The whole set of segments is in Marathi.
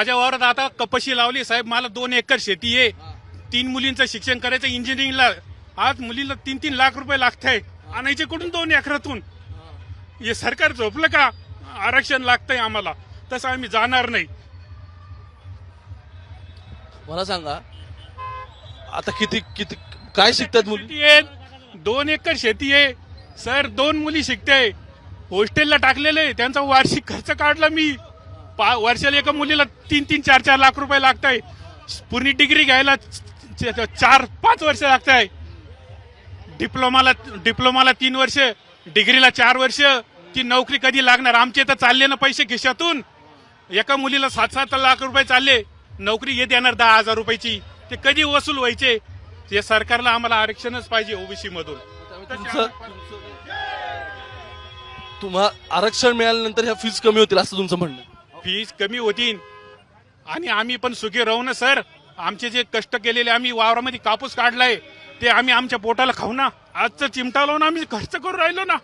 माझ्या वावरात आता कपाशी लावली. साहेब मला दोन एकर शेती आहे. तीन मुलींचं शिक्षण करायचं इंजिनिअरिंगला आज मुलीला तीन तीन लाख रुपये लागत आहे आणायचे कुठून दोन एकरातून. हे. सरकार झोपलं का? आरक्षण लागतंय आम्हाला. तसं आम्ही जाणार नाही. मला सांगा आता किती किती काय शिकतात मुली? शेती आहे. दोन एकर शेती आहे. सर दोन मुली शिकते हॉस्टेलला टाकलेले. त्यांचा वार्षिक खर्च काढला मी. पा वर्षाला एका मुलीला तीन तीन चार चार लाख रुपये लागत आहे पूर्ण डिग्री घ्यायला चार पाच वर्ष लागत आहे डिप्लोमाला डिप्लोमाला तीन वर्ष डिग्रीला चार वर्ष ती नोकरी कधी लागणार? आमचे तर चालले ना पैसे खिशातून. एका मुलीला सात सात लाख रुपये चालले. नोकरी हे देणार दहा हजार रुपयाची. ते कधी वसूल व्हायचे? हे सरकारला आम्हाला आरक्षणच पाहिजे ओबीसी मधून तुमचं तुम्हा आरक्षण मिळाल्यानंतर ह्या फीज कमी होतील असं तुमचं म्हणणं. फीज कमी होतील आणि आम्ही पण सुखी राहू ना सर? आमचे जे कष्ट केलेले आम्ही वावरामध्ये कापूस काढलाय ते आम्ही आमच्या पोटाला खाऊ ना. आजचं चिमटा लावून आम्ही खर्च करून राहिलो ना.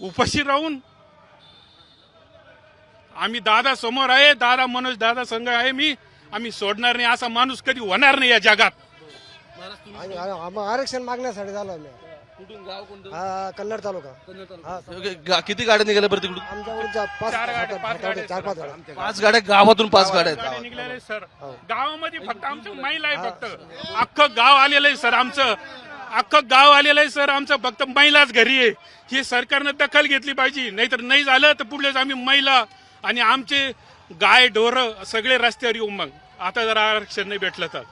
उपाशी राहून. आम्ही दादा समोर आहे दादा मनोज दादा संघ आहे मी. आम्ही सोडणार नाही असा माणूस कधी होणार नाही या जगात. आरक्षण मागण्यासाठी झालं कुठून? गाव कोणतं? हा कन्नड तालुका. हा. ओके, गा- किती गाड्या निघाल्या बरं तिकडून पाच चार गाड्या, पाच गाड्या, चार. पाच गाड्या. पाच गाड्या गावातून पाच गाड्या आहेत. गाड्या सर. हो. गावामध्ये फक्त आमचं महिला आहे फक्त. अख्खं गाव आलेलं आहे सर आमचं. अख्खं गाव आलेलं आहे सर आमचं. फक्त महिलाच घरी आहे. ही सरकारनं दखल घेतली पाहिजे. नाहीतर नाही झालं तर पुढलेच आम्ही महिला आणि आमचे गाय ढोरं सगळे रस्त्यावर येऊ मग. आता जर आरक्षण नाही भेटलं तर.